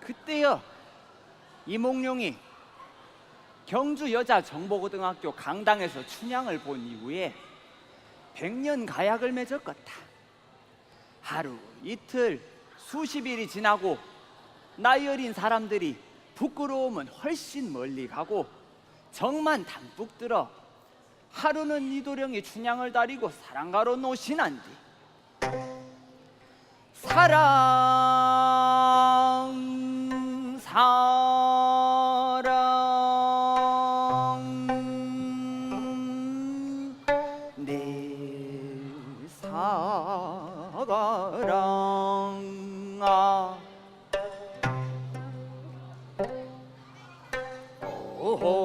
그때요 이몽룡이 경주 여자 정보고등학교 강당에서 춘향을 본 이후에 백년 가약을 맺었겠다. 하루 이틀 수십 일이 지나고 나이 어린 사람들이 부끄러움은 훨씬 멀리 가고 정만 담뿍 들어 하루는 이도령이 춘향을 다리고 사랑가로 노신한디. 사랑 사랑 내 사랑아. 둥둥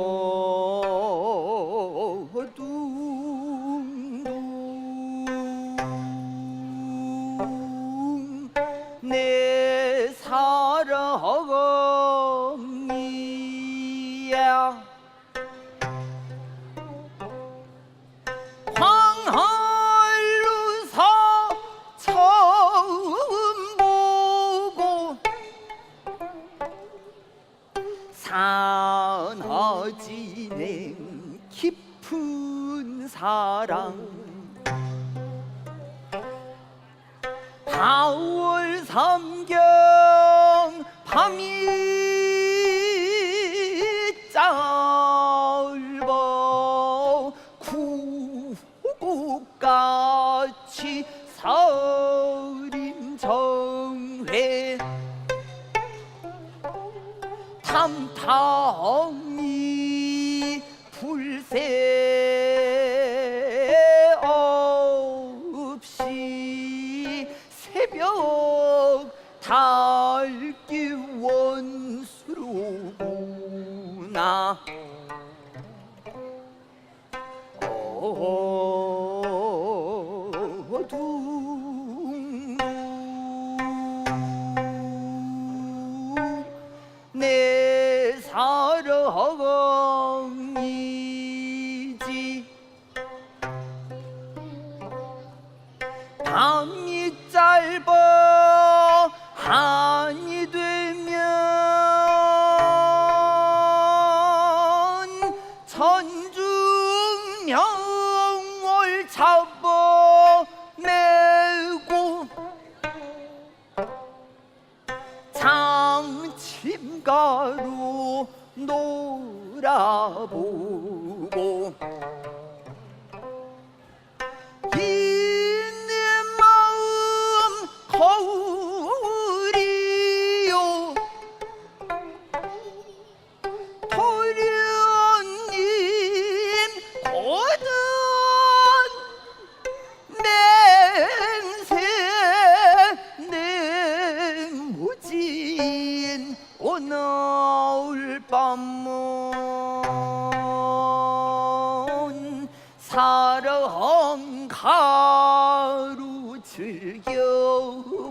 하월 삼경 밤이 짧아 구국같이 서림 정회 탐탐이 불새 내 사랑이지. 밤이 짧아 한이 장침가로 놀아보고 사랑 가루 즐겨보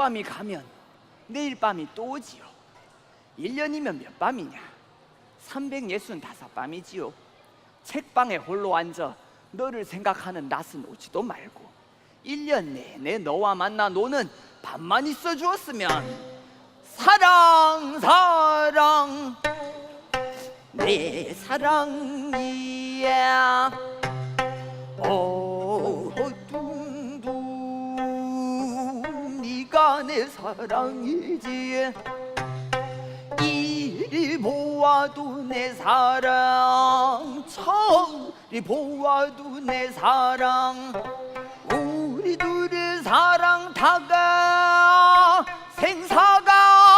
밤이 가면 내일 밤이 또 오지요. 1년이면 몇 밤이냐? 365밤이지요. 책방에 홀로 앉아 너를 생각하는 낮은 오지도 말고 1년 내내 너와 만나 노는 밤만 있어 주었으면 사랑 사랑 내 사랑이야. 어 내 사랑이지 이 저리 보아도 내 사랑. 저리 보아도 내 사랑. 우리 둘의 사랑 다가 생사가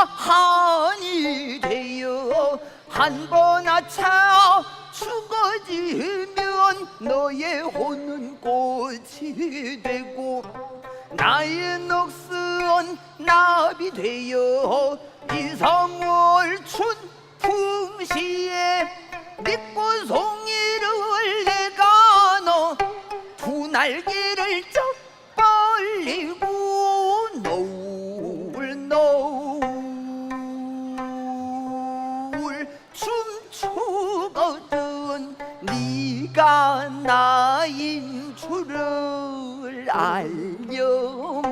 한이 되어 한 번 아차 나비 되어 이성을 춘 풍시에 믿고 송이를 내가 너두 날개를 쩍 벌리고 노을 노을 춤추거든 네가 나인 줄을 알려면